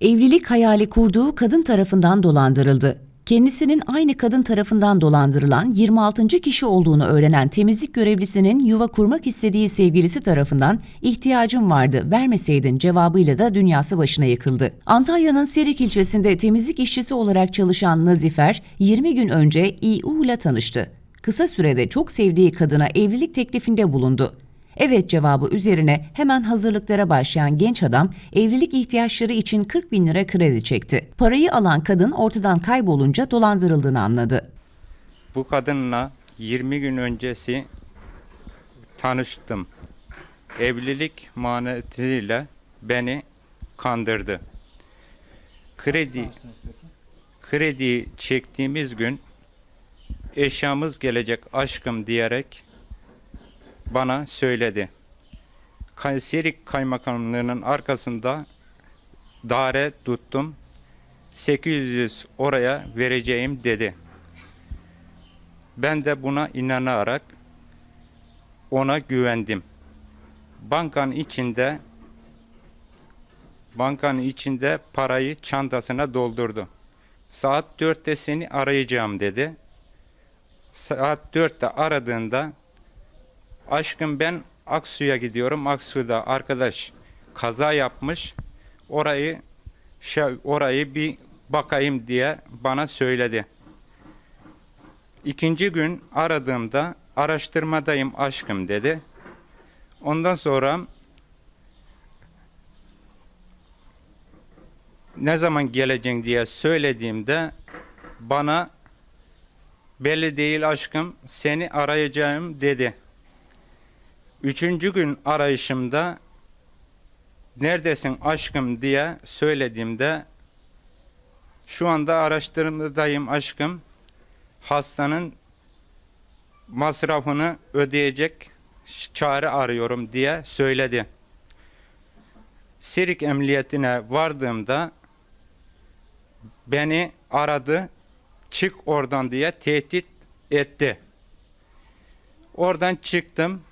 Evlilik hayali kurduğu kadın tarafından dolandırıldı. Kendisinin aynı kadın tarafından dolandırılan 26. kişi olduğunu öğrenen temizlik görevlisinin yuva kurmak istediği sevgilisi tarafından ihtiyacım vardı vermeseydin cevabıyla da dünyası başına yıkıldı. Antalya'nın Serik ilçesinde temizlik işçisi olarak çalışan Nazifer 20 gün önce İU ile tanıştı. Kısa sürede çok sevdiği kadına evlilik teklifinde bulundu. Evet cevabı üzerine hemen hazırlıklara başlayan genç adam evlilik ihtiyaçları için 40 bin lira kredi çekti. Parayı alan kadın ortadan kaybolunca dolandırıldığını anladı. Bu kadınla 20 gün öncesi tanıştım. Evlilik manetiyle beni kandırdı. Kredi kredi çektiğimiz gün eşyamız gelecek aşkım diyerek bana söyledi. Kayseri Kaymakamlığı'nın arkasında daire tuttum. 800 oraya vereceğim dedi. Ben de buna inanarak ona güvendim. Bankanın içinde bankanın içinde parayı çantasına doldurdu. Saat 4'te seni arayacağım dedi. Saat 4'te aradığında aşkım ben Aksu'ya gidiyorum. Aksu'da arkadaş kaza yapmış. Orayı şey, orayı bir bakayım diye bana söyledi. İkinci gün aradığımda araştırmadayım aşkım dedi. Ondan sonra ne zaman geleceksin diye söylediğimde bana belli değil aşkım seni arayacağım dedi. Üçüncü gün arayışımda neredesin aşkım diye söylediğimde şu anda araştırmadayım aşkım hastanın masrafını ödeyecek çare arıyorum diye söyledi. Sirik emniyetine vardığımda beni aradı, çık oradan diye tehdit etti. Oradan çıktım.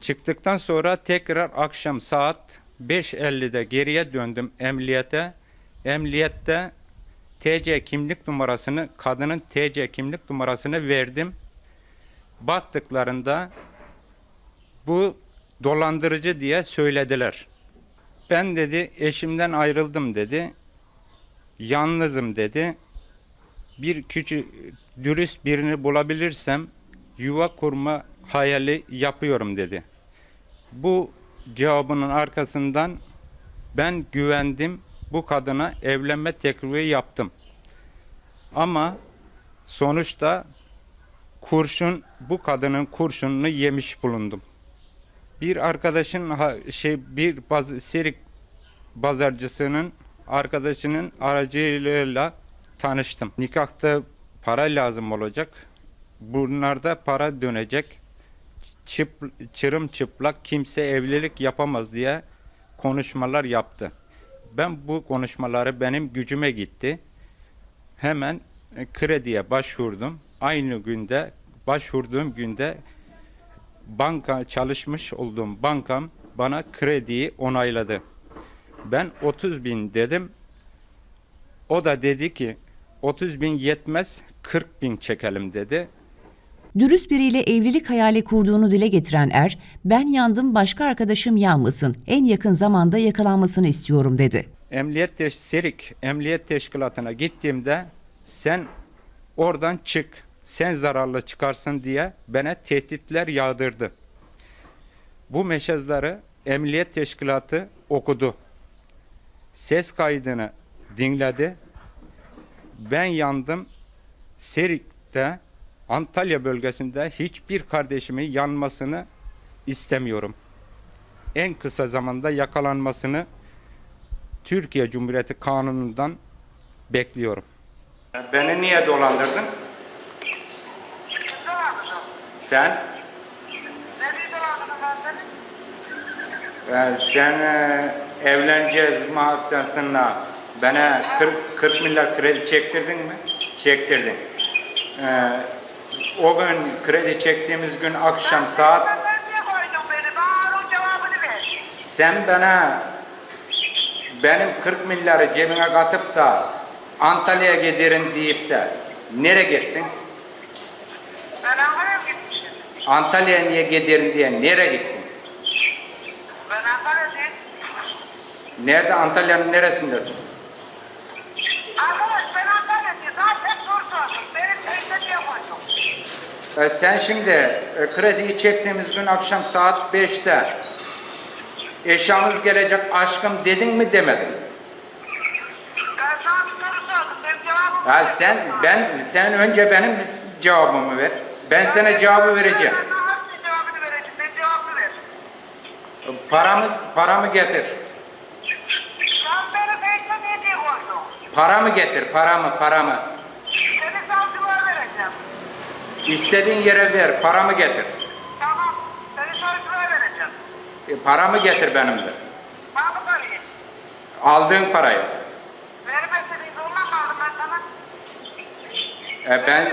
Çıktıktan sonra tekrar akşam saat 5.50'de geriye döndüm emniyete. Emniyette TC kimlik numarasını, kadının TC kimlik numarasını verdim. Baktıklarında bu dolandırıcı diye söylediler. Ben dedi eşimden ayrıldım dedi. Yalnızım dedi. Bir küçük dürüst birini bulabilirsem yuva kurma hayali yapıyorum dedi. Bu cevabının arkasından ben güvendim bu kadına evlenme teklifi yaptım. Ama sonuçta kurşun bu kadının kurşununu yemiş bulundum. Bir arkadaşın şey bir baz, serik pazarcısının arkadaşının aracılığıyla tanıştım. Nikahta para lazım olacak. Bunlarda para dönecek. Çıp, çırım çıplak kimse evlilik yapamaz diye konuşmalar yaptı. Ben bu konuşmaları benim gücüme gitti. Hemen e, krediye başvurdum. Aynı günde başvurduğum günde banka çalışmış olduğum bankam bana krediyi onayladı. Ben 30 bin dedim. O da dedi ki 30 bin yetmez 40 bin çekelim dedi. Dürüst biriyle evlilik hayali kurduğunu dile getiren er, ben yandım başka arkadaşım yanmasın, en yakın zamanda yakalanmasını istiyorum dedi. Emniyet Teş- Serik Emniyet Teşkilatı'na gittiğimde sen oradan çık, sen zararlı çıkarsın diye bana tehditler yağdırdı. Bu mesajları Emniyet Teşkilatı okudu. Ses kaydını dinledi. Ben yandım. Serik'te Antalya bölgesinde hiçbir kardeşimin yanmasını istemiyorum. En kısa zamanda yakalanmasını Türkiye Cumhuriyeti Kanunu'ndan bekliyorum. Beni niye dolandırdın? Sen? Ee, sen e, evleneceğiz sonra bana 40, 40 milyar kredi çektirdin mi? Çektirdin. Ee, o gün kredi çektiğimiz gün akşam saat Sen? Bana benim 40 milyarı cebine katıp da Antalya'ya giderim deyip de nereye gittin? Ben Ankara'ya gitmişim. Antalya'ya niye giderim diye nereye gittin? Ben Ankara'dayım. Nerede? Antalya'nın neresindesin? Arkadaş ben Ankara'dayım. Zaten soru. Benim. E, sen şimdi e, krediyi çektiğimiz gün akşam saat 5'te eşyamız gelecek aşkım dedin mi demedin? mi? Ben sana bir soru sordum. Benim cevabım Ya sen ben sen önce benim cevabımı ver. Ben sana cevabı vereceğim. Ben sana hangi cevabını vereceğim? Ben cevabını ver. Paramı paramı getir. Sen beni teyze niye diye koydun? Paramı getir, paramı, paramı. İstediğin yere ver, paramı getir. Tamam. Seni savcılığa vereceğim. E, paramı getir benim de. Mahmut Ali. Aldığın parayı. Vermezsen iyi olmam lazım ben sana. E, ben